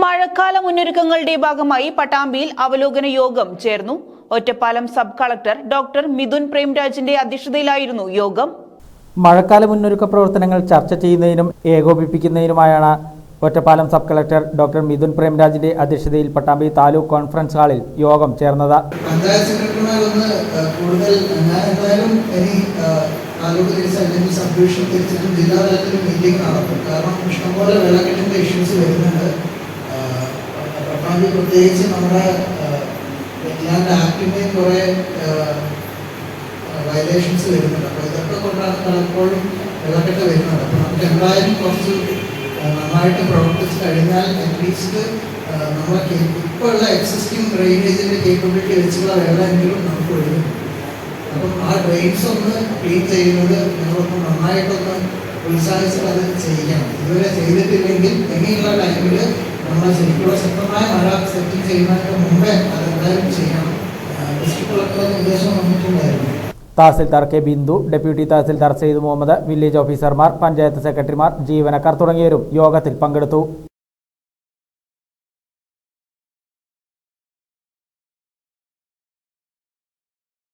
മഴക്കാല മുന്നൊരുക്കങ്ങളുടെ ഭാഗമായി പട്ടാമ്പിയിൽ അവലോകന യോഗം ചേർന്നു. Ottapalam sub collector doctor Mithun പ്രേംരാജിന്റെ അധ്യക്ഷതയിലായിരുന്നു യോഗം. മഴക്കാല മുന്നൊരുക്ക പ്രവർത്തനങ്ങൾ ചർച്ച ചെയ്യുന്നതിനും ഏകോപിപ്പിക്കുന്നതിനുമായാണ് Ottapalam sub collector doctor Mithun പ്രേംരാജിന്റെ അധ്യക്ഷതയിൽ പട്ടാമ്പി താലൂക്ക് കോൺഫറൻസ് ഹാളിൽ യോഗം ചേർന്നത്. പഞ്ചായത്ത് സെക്രട്ടറിമാരൊന്ന് ഏഹ്, കൂടുതൽ ഞാൻ എന്തായാലും ഇനി താലൂക്ക് തിരിച്ച് അല്ലെങ്കിൽ സബ് ഡിവിഷൻ തിരിച്ചിട്ടും ജില്ലാ തലത്തിൽ മീറ്റിംഗ് നടത്തും കാരണം ഇഷ്ടംപോലെ വെള്ളക്കെട്ടിന്റെ ഇഷ്യൂസ് വരുന്നുണ്ട്. ഏഹ്, പട്ടാമ്പി പ്രത്യേകിച്ച് നമ്മുടെ വെറ്റ്ലാൻഡ് ആക്ടിന്റെ കുറേ വയലേഷൻസ് വരുന്നുണ്ട്. അപ്പോൾ ഇതൊക്കെ കൊണ്ടാണ് പലപ്പോഴും വെള്ളക്കെട്ട് വരുന്നത്. അപ്പോൾ നമുക്ക് എന്തായാലും കുറച്ച് നന്നായിട്ട് പ്രവർത്തിച്ച് കഴിഞ്ഞാൽ അറ്റ്ലീസ്റ്റ് നമ്മളെ ഇപ്പോൾ ഉള്ള എക്സിസ്റ്റിംഗ് ഡ്രെയിനേജിന്റെ കേപ്പബിലിറ്റി വെച്ചുള്ള വെള്ളമെങ്കിലും നമുക്ക് ഒഴുകും. അപ്പം ആ ഡ്രെയിൻസ് ഒന്ന് ക്ലീൻ ചെയ്യുന്നത് നിങ്ങളൊന്ന് നന്നായിട്ടൊന്ന് ഉത്സാഹിച്ചിട്ട് അത് ചെയ്യണം. ഇതുവരെ ചെയ്തിട്ടില്ലെങ്കിൽ ഇനിയുള്ള ടൈമിൽ നമ്മൾ ശരിക്കുള്ള ശക്തമായ മഴ സെറ്റിൽ ചെയ്യുന്നതിന് മുമ്പേ അത് എന്തായാലും ചെയ്യണം tahsildar K Bindu deputy tahsildar Sayed Muhammad village ഓഫീസർമാർ പഞ്ചായത്ത് സെക്രട്ടറിമാർ ജീവനക്കാർ തുടങ്ങിയവരും യോഗത്തിൽ പങ്കെടുത്തു.